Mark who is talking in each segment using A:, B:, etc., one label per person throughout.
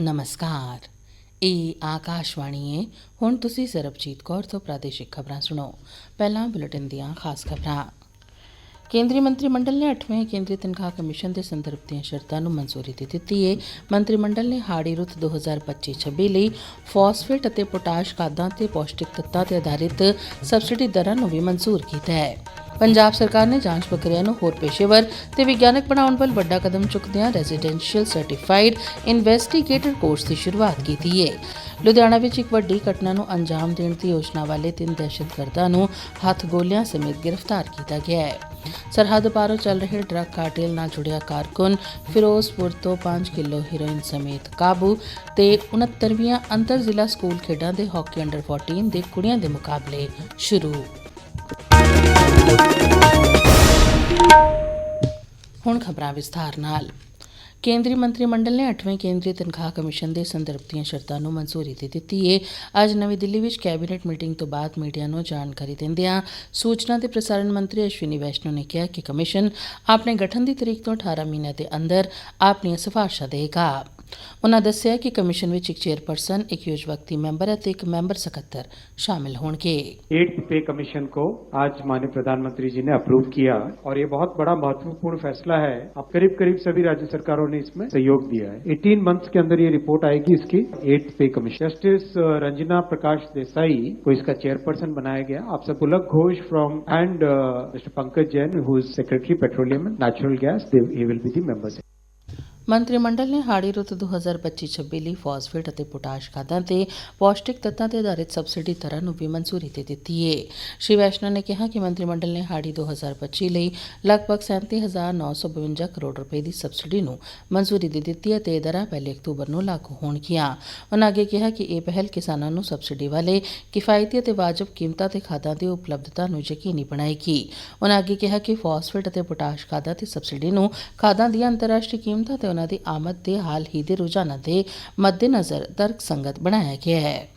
A: ਨਮਸਕਾਰ ਇਹ ਆਕਾਸ਼ਵਾਣੀ ਹੈ ਹੁਣ ਤੁਸੀਂ ਸਰਬਜੀਤ ਕੌਰ ਤੋਂ ਪ੍ਰਾਦੇਸ਼ਿਕ ਖਬਰਾਂ ਸੁਣੋ ਪਹਿਲਾਂ ਬੁਲੇਟਿਨ ਦੀਆਂ ਖਾਸ ਖਬਰਾਂ ਕੇਂਦਰੀ ਮੰਤਰੀ ਮੰਡਲ ਨੇ 8ਵੇਂ ਕੇਂਦਰੀ ਤਨਖਾਹ ਕਮਿਸ਼ਨ ਦੇ ਸੰਦਰਭ ਦੀਆਂ ਸ਼ਰਤਾਂ ਨੂੰ ਮਨਜ਼ੂਰੀ ਦੇ ਦਿੱਤੀ ਹੈ ਮੰਤਰੀ ਮੰਡਲ ਨੇ ਹਾੜੀ ਰੁੱਤ 2025-26 ਲਈ ਫਾਸਫੇਟ ਅਤੇ ਪੋਟਾਸ਼ ਖਾਦਾਂ ਤੇ ਪੌਸ਼ਟਿਕ ਤੱਤਾਂ ਤੇ ਆਧਾਰਿਤ ਸਬਸਿਡੀ ਦਰਾਂ ਨੂੰ ਵੀ ਮਨਜ਼ੂਰ ਕੀਤਾ ਹੈ। ਪੰਜਾਬ ਸਰਕਾਰ ਨੇ ਜਾਂਚ ਪ੍ਰਕਿਰਿਆ ਨੂੰ ਹੋਰ ਪੇਸ਼ੇਵਰ ਤੇ ਵਿਗਿਆਨਕ ਬਣਾਉਣ ਵੱਲ ਵੱਡਾ ਕਦਮ ਚੁੱਕਦਿਆਂ ਰੈਜ਼ੀਡੈਂਸ਼ੀਅਲ ਸਰਟੀਫਾਈਡ ਇਨਵੈਸਟੀਗੇਟਰ ਕੋਰਸ ਦੀ ਸ਼ੁਰੂਆਤ ਕੀਤੀ ਹੈ ਲੁਧਿਆਣਾ ਵਿੱਚ ਇੱਕ ਵੱਡੀ ਘਟਨਾ ਨੂੰ ਅੰਜਾਮ ਦੇਣ ਦੀ ਯੋਜਨਾ ਵਾਲੇ ਤਿੰਨ ਦਹਿਸ਼ਤਗਰਦਾਂ ਨੂੰ ਹੱਥ ਗੋਲਿਆਂ ਸਮੇਤ ਗ੍ਰਿਫਤਾਰ ਕੀਤਾ ਗਿਆ ਹੈ। ਸਰਹੱਦ ਪਾਰੋਂ ਚੱਲ ਰਹੇ ਡਰੱਗ ਕਾਰਟੇਲ ਨਾਲ ਜੁੜਿਆ ਕਾਰਕੁਨ, ਫਿਰੋਜ਼ਪੁਰ ਤੋਂ 5 ਕਿਲੋ ਹੀਰੋਇਨ ਸਮੇਤ ਕਾਬੂ ਤੇ 69ਵੀਆਂ ਅੰਤਰ ਜ਼ਿਲ੍ਹਾ ਸਕੂਲ ਖੇਡਾਂ ਦੇ ਹਾਕੀ ਅੰਡਰ 14 ਦੇ ਕੁੜੀਆਂ ਦੇ ਮੁਕਾਬਲੇ ਸ਼ੁਰੂ। ਹੁਣ ਖਬਰਾਂ ਵਿਸਥਾਰ ਨਾਲ। ਕੇਂਦਰੀ ਮੰਤਰੀ ਮੰਡਲ ਨੇ 8ਵੇਂ ਕੇਂਦਰੀ ਤਨਖਾਹ ਕਮਿਸ਼ਨ ਦੇ ਸੰਦਰਭ ਦੀਆਂ ਸ਼ਰਤਾਂ ਨੂੰ ਮਨਜ਼ੂਰੀ ਦੇ ਦਿੱਤੀ ਹੈ ਅੱਜ ਨਵੀਂ ਦਿੱਲੀ ਵਿੱਚ ਕੈਬਨਿਟ ਮੀਟਿੰਗ ਤੋਂ ਬਾਅਦ ਮੀਡੀਆ ਨੂੰ ਜਾਣਕਾਰੀ ਦਿੰਦਿਆਂ ਸੂਚਨਾ ਤੇ ਪ੍ਰਸਾਰਣ ਮੰਤਰੀ ਅਸ਼ਵਿਨੀ ਵੈਸ਼ਨੂ ਨੇ ਕਿਹਾ ਕਿ ਕਮਿਸ਼ਨ ਆਪਣੇ ਗਠਨ ਦੀ ਤਰੀਕ ਤੋਂ 18 ਮਹੀਨਿਆਂ ਦੇ ਅੰਦਰ ਆਪਣੀਆਂ ਸਿਫਾਰਸ਼ਾਂ ਦੇਗਾ ਉਨ੍ਹਾਂ ਦੱਸਿਆ ਕਿ ਕਮਿਸ਼ਨ ਵਿੱਚ ਇੱਕ ਚੇਅਰਪਰਸਨ ਇੱਕ ਯੋਜਵਕਤੀ ਮੈਂਬਰ ਅਤੇ ਇੱਕ ਮੈਂਬਰ ਸਕੱਤਰ ਸ਼ਾਮਿਲ ਹੋਣਗੇ
B: एट्थ पे कमीशन को आज माननीय प्रधानमंत्री जी ने अप्रूव किया और ये बहुत बड़ा महत्वपूर्ण फैसला है अब करीब करीब सभी राज्य सरकारों ने इसमें सहयोग दिया है। एटीन मंथ के अंदर ये रिपोर्ट आएगी इसकी eight pay commission. Justice Ranjana Prakash Desai को इसका चेयरपर्सन बनाया गया। आप सब Pulak Ghosh from, and mister Pankaj Jain who is secretary petroleum and natural gas they will be the members
A: ਮੰਤਰੀ ਮੰਡਲ ਨੇ ਹਾੜੀ ਰੁੱਤ 2025-26 ਲਈ ਫਾਸਫੇਟ ਅਤੇ ਪੋਟਾਸ਼ ਖਾਦਾਂ ਤੇ ਪੌਸ਼ਟਿਕ ਤੱਤਾਂ ਤੇ ਆਧਾਰਿਤ ਸਬਸਿਡੀ ਦਰਾਂ ਨੂੰ ਵੀ ਮਨਜ਼ੂਰੀ ਦੇ ਦਿੱਤੀ ਹੈ ਸ਼੍ਰੀ ਵੈਸ਼ਨੂ ਨੇ ਕਿਹਾ ਕਿ ਮੰਤਰੀ ਮੰਡਲ ਨੇ ਹਾੜੀ 2025 ਲਈ ਲਗਭਗ 37952 ਕਰੋੜ ਰੁਪਏ ਦੀ ਸਬਸਿਡੀ ਨੂੰ ਮਨਜ਼ੂਰੀ ਦੇ ਦਿੱਤੀ ਹੈ ਤੇ ਇਹ ਦਰਾਂ ਪਹਿਲੇ ਅਕਤੂਬਰ ਨੂੰ ਲਾਗੂ ਹੋਣਗੀਆਂ। ਉਨ੍ਹਾਂ ਅੱਗੇ ਕਿਹਾ ਕਿ ਇਹ ਪਹਿਲ ਕਿਸਾਨਾਂ ਨੂੰ ਸਬਸਿਡੀ ਵਾਲੇ ਕਿਫਾਇਤੀ ਅਤੇ ਵਾਜਬ ਕੀਮਤਾਂ ਤੇ ਖਾਦਾਂ ਦੀ ਉਪਲਬਧਤਾ ਨੂੰ ਯਕੀਨੀ ਬਣਾਏਗੀ। ਉਨ੍ਹਾਂ ਅੱਗੇ ਕਿਹਾ ਕਿ ਫਾਸਫੇਟ ਅਤੇ ਪੋਟਾਸ਼ ਖਾਦਾਂ ਤੇ ਸਬਸਿਡੀ ਨੂੰ ਖਾਦਾਂ ਦੀਆਂ ਅੰਤਰਰਾਸ਼ਟਰੀ ਕੀਮਤਾਂ ਤੇ सनद आमद दे हाल ही दे रुझाना दे मद्देनज़र तर्कसंगत बनाया गया है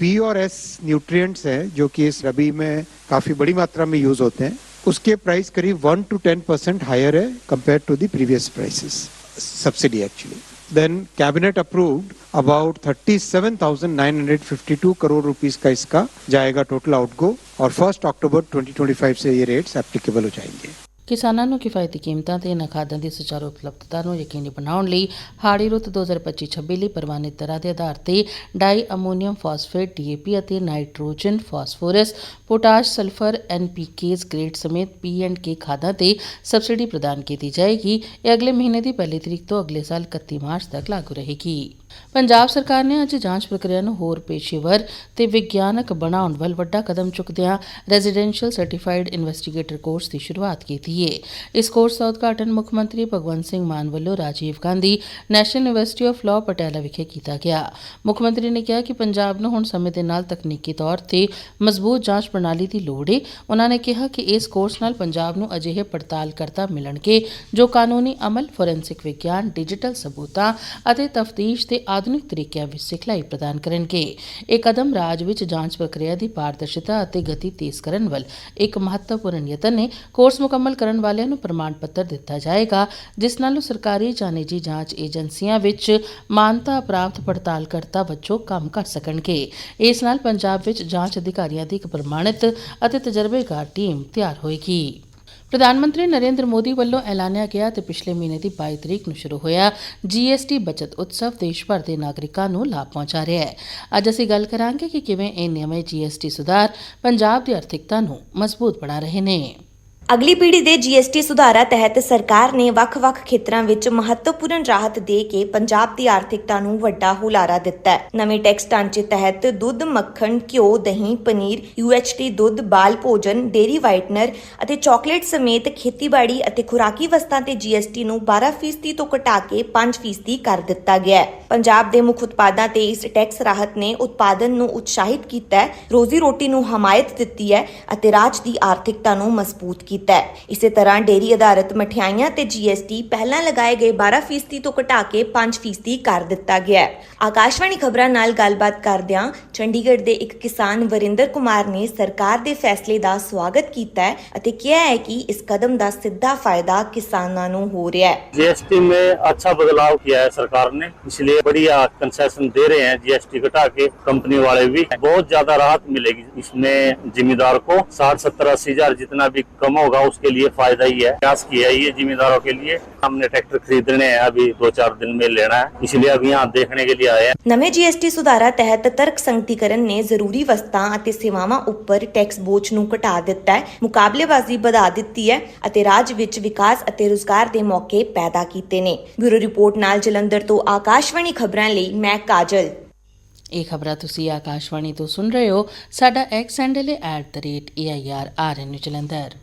C: पी और एस न्यूट्रिएंट्स हैं जो कि इस रबी में काफ़ी बड़ी मात्रा में यूज़ होते हैं उसके प्राइस करीब one two ten percent higher है compare to the previous prices subsidy actually then cabinet approved about 37,952 crore rupees का इसका जाएगा टोटल आउटगो और फ़र्स्ट अक्टूबर 2025 से ये रेट्स एप्लीकेबल हो जाएँगे।
A: ਕਿਸਾਨਾਂ ਨੂੰ ਕਿਫਾਇਤੀ ਕੀਮਤਾਂ ਤੇ ਇਹਨਾਂ ਖਾਦਾਂ ਦੀ ਸੁਚਾਰੂ ਉਪਲਬਧਤਾ ਨੂੰ ਯਕੀਨੀ ਬਣਾਉਣ ਲਈ ਹਾੜੀ ਰੁੱਤ 2025-26 ਲਈ ਪ੍ਰਵਾਨਿਤ ਦਰਾਂ ਦੇ ਆਧਾਰ ਤੇ ਡਾਈ ਅਮੋਨੀਅਮ ਫਾਸਫੇਟ ਡੀਏਪੀ ਅਤੇ nitrogen phosphorus, potash sulphur NPKs grade ਸਮੇਤ ਪੀ ਐਂਡ ਕੇ ਖਾਦਾਂ ਤੇ ਸਬਸਿਡੀ ਪ੍ਰਦਾਨ ਕੀਤੀ ਜਾਏਗੀ। ਇਹ ਅਗਲੇ ਮਹੀਨੇ ਦੀ ਪਹਿਲੀ ਤਰੀਕ ਤੋਂ ਅਗਲੇ ਸਾਲ 31 ਮਾਰਚ ਤੱਕ ਲਾਗੂ ਰਹੇਗੀ। ਪੰਜਾਬ ਸਰਕਾਰ ਨੇ ਅੱਜ ਜਾਂਚ ਪ੍ਰਕਿਰਿਆ ਨੂੰ ਹੋਰ ਪੇਸ਼ੇਵਰ ਤੇ ਵਿਗਿਆਨਕ ਬਣਾਉਣ ਵੱਲ ਵੱਡਾ ਕਦਮ ਚੁੱਕਦਿਆਂ ਰੈਜ਼ੀਡੈਂਸ਼ੀਅਲ ਸਰਟੀਫਾਈਡ ਇਨਵੈਸਟੀਗੇਟਰ ਕੋਰਸ ਦੀ ਸ਼ੁਰੂਆਤ ਕੀਤੀ ਹੈ ਇਸ ਕੋਰਸ ਦਾ ਉਦਘਾਟਨ ਮੁੱਖ ਮੰਤਰੀ ਭਗਵੰਤ ਸਿੰਘ ਮਾਨ ਵੱਲੋਂ Rajiv Gandhi national university of law Patiala ਵਿਖੇ ਕੀਤਾ ਗਿਆ। ਮੁੱਖ ਮੰਤਰੀ ਨੇ ਕਿਹਾ ਕਿ ਪੰਜਾਬ ਨੂੰ ਹੁਣ ਸਮੇਂ ਦੇ ਨਾਲ ਤਕਨੀਕੀ ਤੌਰ ਤੇ ਮਜ਼ਬੂਤ ਜਾਂਚ ਪ੍ਰਣਾਲੀ ਦੀ ਲੋੜ ਹੈ ਉਹਨਾਂ ਨੇ ਕਿਹਾ ਕਿ ਇਸ ਕੋਰਸ ਨਾਲ ਪੰਜਾਬ ਨੂੰ ਅਜਿਹੇ ਪੜਤਾਲ ਕਰਤਾ ਮਿਲਣਗੇ ਜੋ ਕਾਨੂੰਨੀ ਅਮਲ, ਫੋਰੈਂਸਿਕ ਵਿਗਿਆਨ, ਡਿਜੀਟਲ ਸਬੂਤਾਂ ਅਤੇ ਤਫਤੀਸ਼ ਦੇ ਆਧੁਨਿਕ ਤਰੀਕਿਆਂ ਵਿੱਚ ਸਿਖਲਾਈ ਪ੍ਰਦਾਨ ਕਰਨਗੇ। ਇਹ ਕਦਮ ਰਾਜ ਵਿੱਚ ਜਾਂਚ ਪ੍ਰਕਿਰਿਆ ਦੀ ਪਾਰਦਰਸ਼ਤਾ ਅਤੇ ਗਤੀ ਤੇਜ਼ ਕਰਨ ਵੱਲ ਇੱਕ ਮਹੱਤਵਪੂਰਨ ਯਤਨ ਹੈ ਕੋਰਸ ਮੁਕੰਮਲ ਕਰਨ ਵਾਲਿਆਂ ਨੂੰ ਪ੍ਰਮਾਣ ਪੱਤਰ ਦਿੱਤਾ ਜਾਏਗਾ, ਜਿਸ ਨਾਲ ਉਹ ਸਰਕਾਰੀ ਜਾਂ ਨਿੱਜੀ ਜਾਂਚ ਏਜੰਸੀਆਂ ਵਿੱਚ ਮਾਨਤਾ ਪ੍ਰਾਪਤ ਪੜਤਾਲਕਰਤਾ ਵਜੋਂ ਕੰਮ ਕਰ ਸਕਣਗੇ। ਇਸ ਨਾਲ ਪੰਜਾਬ ਵਿੱਚ ਜਾਂਚ ਅਧਿਕਾਰੀਆਂ ਦੀ ਇੱਕ ਪ੍ਰਮਾਣਿਤ ਅਤੇ ਤਜਰਬੇਕਾਰ ਟੀਮ ਤਿਆਰ ਹੋਏਗੀ। ਪ੍ਰਧਾਨ ਮੰਤਰੀ ਨਰਿੰਦਰ ਮੋਦੀ ਵੱਲੋਂ ਐਲਾਨਿਆ ਗਿਆ ਤੇ ਪਿਛਲੇ ਮਹੀਨੇ ਦੀ 22 ਤਰੀਕ ਨੂੰ ਸ਼ੁਰੂ ਹੋਇਆ। ਜੀਐਸਟੀ ਬਚਤ ਉਤਸਵ ਦੇਸ਼ ਭਰ ਦੇ ਨਾਗਰਿਕਾਂ ਨੂੰ ਲਾਭ ਪਹੁੰਚਾ ਰਿਹਾ ਹੈ। ਅੱਜ ਅਸੀਂ ਗੱਲ ਕਰਾਂਗੇ ਕਿ ਕਿਵੇਂ ਇਹ ਨਵੇਂ ਜੀਐਸਟੀ ਸੁਧਾਰ ਪੰਜਾਬ ਦੀ ਆਰਥਿਕਤਾ ਨੂੰ ਮਜ਼ਬੂਤ ਬਣਾ ਰਹੇ ਨੇ।
D: ਅਗਲੀ ਪੀੜ੍ਹੀ ਦੇ ਜੀਐਸਟੀ ਸੁਧਾਰਾਂ ਤਹਿਤ ਸਰਕਾਰ ਨੇ ਵੱਖ-ਵੱਖ ਖੇਤਰਾਂ ਵਿੱਚ ਮਹੱਤਵਪੂਰਨ ਰਾਹਤ ਦੇ ਕੇ ਪੰਜਾਬ ਦੀ ਆਰਥਿਕਤਾ ਨੂੰ ਵੱਡਾ ਹੁਲਾਰਾ ਦਿੱਤਾ ਹੈ। ਨਵੇਂ ਟੈਕਸ ਢਾਂਚੇ ਤਹਿਤ ਦੁੱਧ, ਮੱਖਣ, ਘਿਓ, ਦਹੀਂ, ਪਨੀਰ, ਯੂਐਚਟੀ ਦੁੱਧ, ਬਾਲ ਭੋਜਨ, ਡੇਰੀ ਵਾਈਟਨਰ ਅਤੇ ਚਾਕਲੇਟ ਸਮੇਤ ਖੇਤੀਬਾੜੀ ਅਤੇ ਖੁਰਾਕੀ ਵਸਤਾਂ ਤੇ ਜੀਐਸਟੀ ਨੂੰ 12% ਤੋਂ ਘਟਾ ਕੇ 5% ਕਰ ਦਿੱਤਾ ਗਿਆ ਹੈ। ਪੰਜਾਬ ਦੇ ਮੁੱਖ ਉਤਪਾਦਾਂ ਤੇ ਇਸ ਟੈਕਸ ਰਾਹਤ ਨੇ ਉਤਪਾਦਨ ਨੂੰ ਉਤਸ਼ਾਹਿਤ ਕੀਤਾ ਹੈ। ਰੋਜ਼ੀ ਰੋਟੀ ਨੂੰ ਹਮਾਇਤ ਦਿੱਤੀ ਹੈ ਅਤੇ ਰਾਜ ਦੀ ਆਰਥਿਕਤਾ ਨੂੰ ਮਜ਼ਬੂਤ ਕੀਤਾ ਕੀਤਾ ਹੈ ਇਸੇ ਤਰ੍ਹਾਂ ਡੇਰੀ ਆਧਾਰਿਤ ਮਠਿਆਈਆਂ ਤੇ ਜੀਐਸਟੀ ਪਹਿਲਾਂ ਲਗਾਏ ਗਏ 12% ਤੋਂ ਘਟਾ ਕੇ 5% ਕਰ ਦਿੱਤਾ ਗਿਆ ਹੈ ਆਕਾਸ਼ਵਾਣੀ ਖਬਰਾਂ ਨਾਲ ਗੱਲਬਾਤ ਕਰਦਿਆਂ ਚੰਡੀਗੜ੍ਹ ਦੇ ਇੱਕ ਕਿਸਾਨ ਵਰਿੰਦਰ ਕੁਮਾਰ ਨੇ ਸਰਕਾਰ ਦੇ ਫੈਸਲੇ ਦਾ ਸਵਾਗਤ ਕੀਤਾ ਹੈ ਅਤੇ ਕਿਹਾ ਹੈ ਕਿ ਇਸ ਕਦਮ ਦਾ ਸਿੱਧਾ ਫਾਇਦਾ ਕਿਸਾਨਾਂ ਨੂੰ ਹੋ ਰਿਹਾ ਹੈ
E: जीएसटी में अच्छा बदलाव किया है सरकार ने इसलिए बढ़िया कंसेशन दे रहे हैं जीएसटी घटा के कंपनी वाले भी बहुत ज्यादा राहत मिलेगी इसमें जिम्मेदार को साठ सत्तर अस्सी हजार जितना भी कम होगा उसके लिए फायदा ही है प्रयास किया है ये जिम्मेदारों के लिए हमने ट्रैक्टर खरीदने हैं अभी दो चार दिन में लेना है इसलिए अभी यहाँ देखने के लिए आए हैं
D: ਨਵੇਂ ਜੀਐਸਟੀ ਸੁਧਾਰਾਂ ਤਹਿਤ ਤਰਕ ਸੰਗਤੀਕਰਨ ਨੇ ਜ਼ਰੂਰੀ ਵਸਤਾਂ ਅਤੇ ਸੇਵਾਵਾਂ ਉੱਪਰ ਟੈਕਸ ਬੋਝ ਨੂੰ ਘਟਾ ਦਿੱਤਾ ਹੈ ਮੁਕਾਬਲੇਬਾਜ਼ੀ ਵਧਾ ਦਿੱਤੀ ਹੈ ਅਤੇ ਰਾਜ ਵਿੱਚ ਵਿਕਾਸ ਅਤੇ ਰੁਜ਼ਗਾਰ ਦੇ ਮੌਕੇ ਪੈਦਾ ਕੀਤੇ ਨੇ ਬਿਊਰੋ ਰਿਪੋਰਟ ਨਾਲ ਜਲੰਧਰ ਤੋਂ ਆਕਾਸ਼ਵਾਣੀ ਖਬਰਾਂ ਲਈ ਮੈਂ ਕਾਜਲ
A: ਇਹ ਖਬਰਾਂ ਤੁਸੀਂ ਆਕਾਸ਼ਵਾਣੀ ਤੋਂ ਸੁਣ ਰਹੇ ਹੋ ਸਾਡਾ ਐਕਸ ਹੈਂਡਲ ਹੈ @air ਜਲੰਧਰ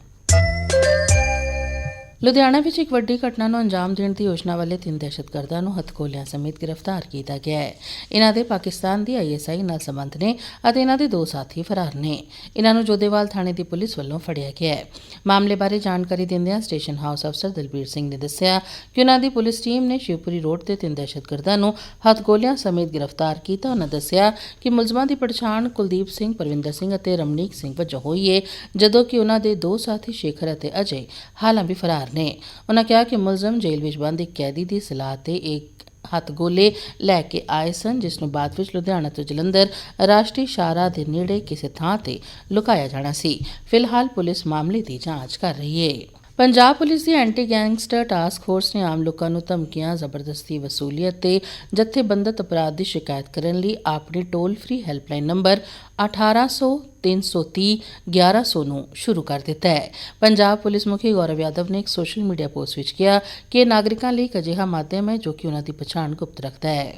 A: ਲੁਧਿਆਣਾ ਵਿੱਚ ਇੱਕ ਵੱਡੀ ਘਟਨਾ ਨੂੰ ਅੰਜਾਮ ਦੇਣ ਦੀ ਯੋਜਨਾ ਵਾਲੇ ਤਿੰਨ ਦਹਿਸ਼ਤਗਰਦਾਂ ਨੂੰ ਹਥਕੋਲਿਆਂ ਸਮੇਤ ਗ੍ਰਿਫਤਾਰ ਕੀਤਾ ਗਿਆ ਹੈ। ਇਹਨਾਂ ਦੇ ਪਾਕਿਸਤਾਨ ਦੀ ਆਈਐਸਆਈ ਨਾਲ ਸੰਬੰਧ ਨੇ ਅਤੇ ਇਹਨਾਂ ਦੇ ਦੋ ਸਾਥੀ ਫਰਾਰ ਨੇ। ਇਹਨਾਂ ਨੂੰ ਜੋਧੇਵਾਲ ਥਾਣੇ ਦੀ ਪੁਲਿਸ ਵੱਲੋਂ ਫੜਿਆ ਗਿਆ ਹੈ। ਮਾਮਲੇ ਬਾਰੇ ਜਾਣਕਾਰੀ ਦਿੰਦਿਆਂ ਸਟੇਸ਼ਨ ਹਾਊਸ ਅਫਸਰ ਦਲਬੀਰ ਸਿੰਘ ਨੇ ਦੱਸਿਆ ਕਿ ਉਹਨਾਂ ਦੀ ਪੁਲਿਸ ਟੀਮ ਨੇ ਸ਼ਿਵਪੁਰੀ ਰੋਡ ਤੇ ਤਿੰਨ ਦਹਿਸ਼ਤਗਰਦਾਂ ਨੂੰ ਹਥਗੋਲਿਆਂ ਸਮੇਤ ਗ੍ਰਿਫਤਾਰ ਕੀਤਾ। ਉਹਨਾਂ ਦੱਸਿਆ ਕਿ ਮੁਲਜ਼ਮਾਂ ਦੀ ਪਛਾਣ ਕੁਲਦੀਪ ਸਿੰਘ, ਪਰਵਿੰਦਰ ਸਿੰਘ ਅਤੇ ਰਮਨੀਕ ਸਿੰਘ ਵਜੋਂ ਹੋਈ ਹੈ ਜਦੋਂ ਕਿ ਉਹਨਾਂ ਦੇ ਦੋ ਸਾਥੀ ਸ਼ੇਖਰ ਅਤੇ ਅਜੇ ਹਾਲਾਂ ਵੀ ਫਰਾਰ ਨੇ। ਉਹਨਾਂ ਕਿਹਾ ਕਿ ਮੁਲਜ਼ਮ ਜੇਲ੍ਹ ਵਿੱਚ ਬੰਦ ਇੱਕ ਕੈਦੀ ਦੀ ਸਲਾਹ ਤੇ ਇੱਕ ਹੱਥ ਗੋਲੇ ਲੈ ਕੇ ਆਏ ਸਨ, ਜਿਸ ਨੂੰ ਬਾਅਦ ਵਿੱਚ ਲੁਧਿਆਣਾ ਤੋਂ ਜਲੰਧਰ ਰਾਸ਼ਟਰੀ ਸ਼ਾਹਰਾਹ ਦੇ ਨੇੜੇ ਕਿਸੇ ਥਾਂ ਤੇ ਲੁਕਾਇਆ ਜਾਣਾ ਸੀ। ਫਿਲਹਾਲ ਪੁਲਿਸ ਮਾਮਲੇ ਦੀ ਜਾਂਚ ਕਰ ਰਹੀ ਹੈ ਪੰਜਾਬ ਪੁਲਿਸ ਦੀ ਐਂਟੀ ਗੈਂਗਸਟਰ ਟਾਸਕ ਫੋਰਸ ਨੇ ਆਮ ਲੋਕਾਂ ਨੂੰ ਧਮਕੀਆਂ, ਜ਼ਬਰਦਸਤੀ ਵਸੂਲੀਅਤ ਤੇ ਜਥੇਬੰਦਤ ਅਪਰਾਧ ਦੀ ਸ਼ਿਕਾਇਤ ਕਰਨ ਲਈ ਆਪਣੇ ਟੋਲ ਫ੍ਰੀ ਹੈਲਪਲਾਈਨ ਨੰਬਰ 1800 330 1100 ਨੂੰ ਸ਼ੁਰੂ ਕਰ ਦਿੱਤਾ ਹੈ। ਪੰਜਾਬ ਪੁਲਿਸ ਮੁਖੀ ਗੌਰਵ ਯਾਦਵ ਨੇ ਇੱਕ ਸੋਸ਼ਲ ਮੀਡੀਆ ਪੋਸਟ ਵਿੱਚ ਕਿਹਾ ਕਿ ਇਹ ਨਾਗਰਿਕਾਂ ਲਈ ਇੱਕ ਅਜਿਹਾ ਮਾਧਿਅਮ ਹੈ ਜੋ ਕਿ ਉਹਨਾਂ ਦੀ ਪਛਾਣ ਗੁਪਤ ਰੱਖਦਾ ਹੈ।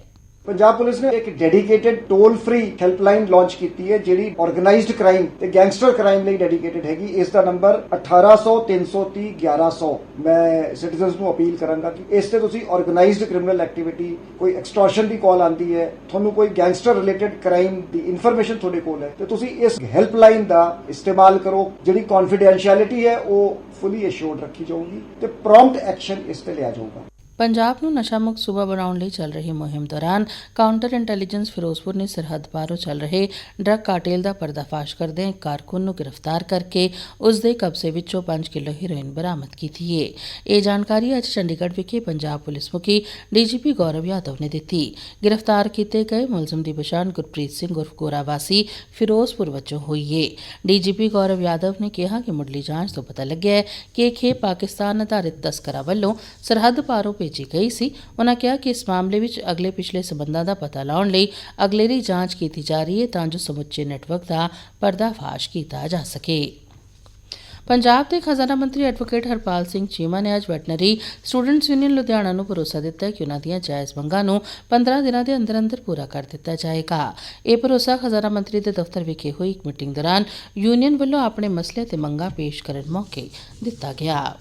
F: ਪੰਜਾਬ ਪੁਲਿਸ ਨੇ ਇੱਕ dedicated toll free helpline launch ਕੀਤੀ ਹੈ, ਜਿਹੜੀ ਆਰਗੇਨਾਈਜ਼ਡ ਕ੍ਰਾਈਮ ਤੇ ਗੈਂਗਸਟਰ ਕ੍ਰਾਈਮ ਲਈ ਡੈਡੀਕੇਟਿਡ ਹੈਗੀ। ਇਸ ਦਾ ਨੰਬਰ 1800 330 1100 ਮੈਂ ਸਿਟੀਜ਼ਨਸ ਨੂੰ ਅਪੀਲ ਕਰਾਂਗਾ ਕਿ ਇਸ ਤੇ ਤੁਸੀਂ ਆਰਗੇਨਾਈਜ਼ਡ ਕ੍ਰਿਮੀਨਲ ਐਕਟੀਵਿਟੀ, ਕੋਈ ਐਕਸਟੋਰਸ਼ਨ ਦੀ ਕਾਲ ਆਂਦੀ ਹੈ, ਤੁਹਾਨੂੰ ਕੋਈ ਗੈਂਗਸਟਰ ਰਿਲੇਟਡ ਕ੍ਰਾਈਮ ਦੀ ਇਨਫੋਰਮੇਸ਼ਨ ਤੁਹਾਡੇ ਕੋਲ ਹੈ, ਤੇ ਤੁਸੀਂ ਇਸ ਹੈਲਪਲਾਈਨ ਦਾ ਇਸਤੇਮਾਲ ਕਰੋ, ਜਿਹੜੀ ਕੌਨਫੀਡੈਂਸ਼ੀਅਲਿਟੀ ਹੈ, ਉਹ ਫੁੱਲੀ ਅਸ਼ੋਰਡ ਰੱਖੀ ਜਾਊਗੀ ਤੇ ਪ੍ਰੌਮਪਟ ਐਕਸ਼ਨ ਇਸ ਤੇ ਲਿਆ ਜਾਊਗਾ।
A: ਪੰਜਾਬ ਨੂੰ ਨਸ਼ਾ ਮੁਕਤ ਸੂਬਾ ਬਣਾਉਣ ਲਈ ਚੱਲ ਰਹੀ ਮੁਹਿੰਮ ਦੌਰਾਨ ਕਾਊਂਟਰ ਇੰਟੈਲੀਜੈਂਸ ਫਿਰੋਜ਼ਪੁਰ ਨੇ ਸਰਹੱਦ ਪਾਰੋਂ ਚੱਲ ਰਹੇ ਡਰੱਗ ਕਾਰਟੇਲ ਦਾ ਪਰਦਾਫਾਸ਼ ਕਰਦਿਆਂ ਇੱਕ ਕਾਰਕੁਨ ਨੂੰ ਗ੍ਰਿਫਤਾਰ ਕਰਕੇ ਉਸ ਦੇ ਕਬਜ਼ੇ ਵਿੱਚੋਂ 5 ਕਿਲੋ ਹੈਰੋਇਨ ਬਰਾਮਦ ਕੀਤੀ ਹੈ। ਇਹ ਜਾਣਕਾਰੀ ਅੱਜ ਚੰਡੀਗੜ੍ਹ ਵਿਖੇ ਪੰਜਾਬ ਪੁਲਿਸ ਮੁਖੀ ਡੀਜੀਪੀ ਗੌਰਵ ਯਾਦਵ ਨੇ ਦਿੱਤੀ। ਗ੍ਰਿਫਤਾਰ ਕੀਤੇ ਗਏ ਮੁਲਜ਼ਮ ਦੀ ਪਛਾਣ ਗੁਰਪ੍ਰੀਤ ਸਿੰਘ ਉਰਫ ਗੋਰਾ ਵਾਸੀ ਫਿਰੋਜ਼ਪੁਰ ਵਜੋਂ ਹੋਈ ਹੈ ਡੀਜੀਪੀ ਗੌਰਵ ਯਾਦਵ ਨੇ ਕਿਹਾ ਕਿ ਮੁੱਢਲੀ ਜਾਂਚ ਤੋਂ ਪਤਾ ਲੱਗਿਆ ਹੈ ਕਿ ਇਹ ਖੇਪ ਪਾਕਿਸਤਾਨ ਅਧਾਰਿਤ ਤਸਕਰਾਂ ਵੱਲੋਂ ਸਰਹੱਦ ਪਾਰੋਂ ਭੇਜੀ ਗਈ ਸੀ। ਉਹਨਾਂ ਕਿਹਾ ਕਿ ਇਸ ਮਾਮਲੇ ਵਿੱਚ ਅਗਲੇ ਪਿਛਲੇ ਸਬੰਧਾਂ ਦਾ ਪਤਾ ਲਾਉਣ ਲਈ ਅਗਲੇਰੀ ਜਾਂਚ ਕੀਤੀ ਜਾ ਰਹੀ ਹੈ ਤਾਂ ਜੋ ਸਮੁੱਚੇ ਨੈਟਵਰਕ ਦਾ ਪਰਦਾਫਾਸ਼ ਕੀਤਾ ਜਾ ਸਕੇ। ਪੰਜਾਬ ਦੇ ਖਜ਼ਾਨਾ ਮੰਤਰੀ ਐਡਵੋਕੇਟ ਹਰਪਾਲ ਸਿੰਘ ਚੀਮਾ ਨੇ ਅੱਜ ਵੈਟਨਰੀ ਸਟੂਡੈਂਟਸ ਯੂਨੀਅਨ ਲੁਧਿਆਣਾ ਨੂੰ ਭਰੋਸਾ ਦਿੱਤਾ ਕਿ ਉਹਨਾਂ ਦੀਆਂ ਜਾਇਜ਼ ਮੰਗਾਂ ਨੂੰ 15 ਦਿਨਾਂ ਦੇ ਅੰਦਰ ਅੰਦਰ ਪੂਰਾ ਕਰ ਦਿੱਤਾ ਜਾਏਗਾ। ਇਹ ਭਰੋਸਾ ਖਜ਼ਾਨਾ ਮੰਤਰੀ ਦੇ ਦਫ਼ਤਰ ਵਿਖੇ ਹੋਈ ਇੱਕ ਮੀਟਿੰਗ ਦੌਰਾਨ ਯੂਨੀਅਨ ਵੱਲੋਂ ਆਪਣੇ ਮਸਲੇ ਤੇ ਮੰਗਾਂ ਪੇਸ਼ ਕਰਨ ਮੌਕੇ ਦਿੱਤਾ ਗਿਆ।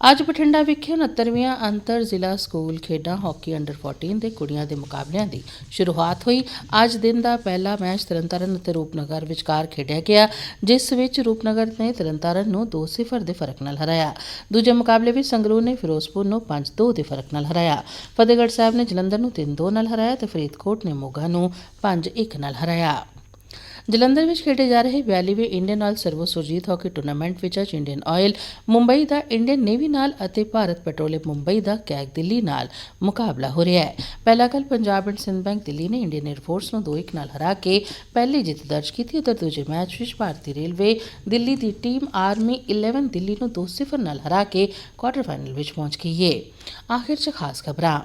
A: ਅੱਜ ਬਠਿੰਡਾ ਵਿਖੇ 69ਵੀਆਂ ਅੰਤਰ ਜ਼ਿਲ੍ਹਾ ਸਕੂਲ ਖੇਡਾਂ ਹਾਕੀ ਅੰਡਰ 14 ਦੇ ਕੁੜੀਆਂ ਦੇ ਮੁਕਾਬਲਿਆਂ ਦੀ ਸ਼ੁਰੂਆਤ ਹੋਈ। ਅੱਜ ਦਿਨ ਦਾ ਪਹਿਲਾ ਮੈਚ ਤਰਨਤਾਰਨ ਅਤੇ ਰੂਪਨਗਰ ਵਿਚਕਾਰ ਖੇਡਿਆ ਗਿਆ, ਜਿਸ ਵਿੱਚ ਰੂਪਨਗਰ ਨੇ ਤਰਨਤਾਰਨ ਨੂੰ 2-0 ਦੇ ਫ਼ਰਕ ਨਾਲ ਹਰਾਇਆ। ਦੂਜੇ ਮੁਕਾਬਲੇ ਵਿੱਚ ਸੰਗਰੂਰ ਨੇ ਫਿਰੋਜ਼ਪੁਰ ਨੂੰ 5-2 ਦੇ ਫ਼ਰਕ ਨਾਲ ਹਰਾਇਆ। ਫਤਿਹਗੜ੍ਹ ਸਾਹਿਬ ਨੇ ਜਲੰਧਰ ਨੂੰ 3-2 ਨਾਲ ਹਰਾਇਆ ਤੇ ਫਰੀਦਕੋਟ ਨੇ ਮੋਗਾ ਨੂੰ 5-1 ਨਾਲ ਹਰਾਇਆ। ਜਲੰਧਰ ਵਿੱਚ ਖੇਡੇ ਜਾ ਰਹੇ 42ਵੇਂ Indian Oil Servo Surjit hockey tournament ਵਿੱਚ ਅੱਜ ਇੰਡੀਅਨ ਆਇਲ, ਮੁੰਬਈ ਦਾ ਇੰਡੀਅਨ ਨੇਵੀ ਨਾਲ ਅਤੇ ਭਾਰਤ ਪੈਟਰੋਲੀਅਮ ਮੁੰਬਈ ਦਾ ਕੈਗ ਦਿੱਲੀ ਨਾਲ ਮੁਕਾਬਲਾ ਹੋ ਰਿਹਾ ਹੈ। ਪਹਿਲਾ ਕੱਲ ਪੰਜਾਬ ਐਂਡ ਸਿੰਧ ਬੈਂਕ ਦਿੱਲੀ ਨੇ ਇੰਡੀਅਨ 에ਅਰਫੋਰਸ ਨੂੰ 2-1 ਨਾਲ ਹਰਾ ਕੇ ਪਹਿਲੀ ਜਿੱਤ ਦਰਜ ਕੀਤੀ ਅਤੇ ਦੂਜੇ ਮੈਚ ਵਿੱਚ ਭਾਰਤੀ ਰੇਲਵੇ ਦਿੱਲੀ ਦੀ ਟੀਮ ਆਰਮੀ 11 ਦਿੱਲੀ ਨੂੰ 2-0 ਨਾਲ ਹਰਾ ਕੇ ਕੁਆਟਰ ਫਾਈਨਲ ਵਿੱਚ ਪਹੁੰਚ ਗਈ ਹੈ ਆਖਿਰ 'ਚ ਖਾਸ ਖਬਰਾਂ।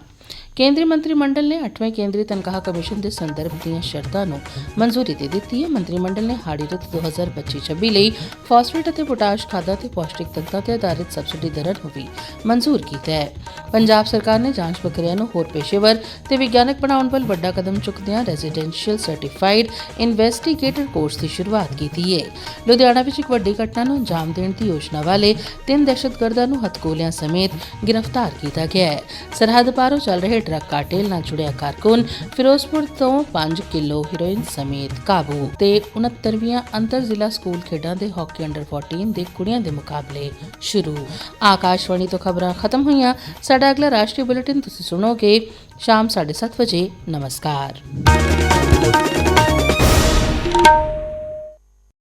A: ਕੇਂਦਰੀ ਮੰਤਰੀ ਮੰਡਲ ਨੇ 8ਵੇਂ ਕੇਂਦਰੀ ਤਨਖਾਹ ਕਮਿਸ਼ਨ ਦੇ ਸੰਦਰਭ ਦੀਆਂ ਸ਼ਰਤਾਂ ਨੂੰ ਮਨਜ਼ੂਰੀ ਦੇ ਦਿੱਤੀ ਹੈ। ਮੰਤਰੀ ਮੰਡਲ ਨੇ ਹਾੜੀ ਰੁੱਤ 2025-26 ਲਈ ਫਾਸਫੇਟ ਅਤੇ ਪੋਟਾਸ਼ ਖਾਦਾਂ ਤੇ ਪੌਸ਼ਟਿਕ ਤੱਤਾਂ ਤੇ ਆਧਾਰਿਤ ਸਬਸਿਡੀ ਦਰਾਂ ਨੂੰ ਵੀ ਮਨਜ਼ੂਰ ਕੀਤਾ ਹੈ। ਪੰਜਾਬ ਸਰਕਾਰ ਨੇ ਜਾਂਚ ਪ੍ਰਕਿਰਿਆ ਨੂੰ ਹੋਰ ਪੇਸ਼ੇਵਰ ਤੇ ਵਿਗਿਆਨਕ ਬਣਾਉਣ ਵੱਲ ਵੱਡਾ ਕਦਮ ਚੁੱਕਦਿਆਂ ਰੈਜ਼ੀਡੈਂਸ਼ੀਅਲ ਸਰਟੀਫਾਈਡ ਇਨਵੈਸਟੀਗੇਟਰ ਕੋਰਸ ਦੀ ਸ਼ੁਰੂਆਤ ਕੀਤੀ ਹੈ। ਲੁਧਿਆਣਾ ਵਿੱਚ ਇੱਕ ਵੱਡੀ ਘਟਨਾ ਨੂੰ ਅੰਜਾਮ ਦੇਣ ਦੀ ਯੋਜਨਾ ਵਾਲੇ ਤਿੰਨ ਦਹਿਸ਼ਤਗਰਦਾਂ ਨੂੰ ਹਥਗੋਲਿਆਂ ਸਮੇਤ ਗ੍ਰਿਫਤਾਰ ਕੀਤਾ ਗਿਆ ਹੈ। ਸਰਹੱਦ ਪਾਰੋਂ ਚੱਲ ਰਹੇ ਡਰੱਗ ਕਾਰਟੇਲ ਨਾਲ ਜੁੜਿਆ ਕਾਰਕੁਨ ਫਿਰੋਜ਼ਪੁਰ ਤੋਂ 5 ਕਿਲੋ ਹੈਰੋਇਨ ਸਮੇਤ ਕਾਬੂ ਤੇ 69ਵੀਆਂ ਅੰਤਰ ਜ਼ਿਲ੍ਹਾ ਸਕੂਲ ਖੇਡਾਂ ਦੇ ਹਾਕੀ ਅੰਡਰ 14 ਦੇ ਕੁੜੀਆਂ ਦੇ ਮੁਕਾਬਲੇ ਸ਼ੁਰੂ। ਆਕਾਸ਼ਵਾਣੀ ਤੋਂ ਖਬਰਾਂ ਖਤਮ ਹੋਈਆਂ। ਸਾਡਾ ਅਗਲਾ ਰਾਸ਼ਟਰੀ ਬੁਲੇਟਿਨ ਤੁਸੀਂ ਸੁਣੋਗੇ ਸ਼ਾਮ 7:30 ਵਜੇ। ਨਮਸਕਾਰ।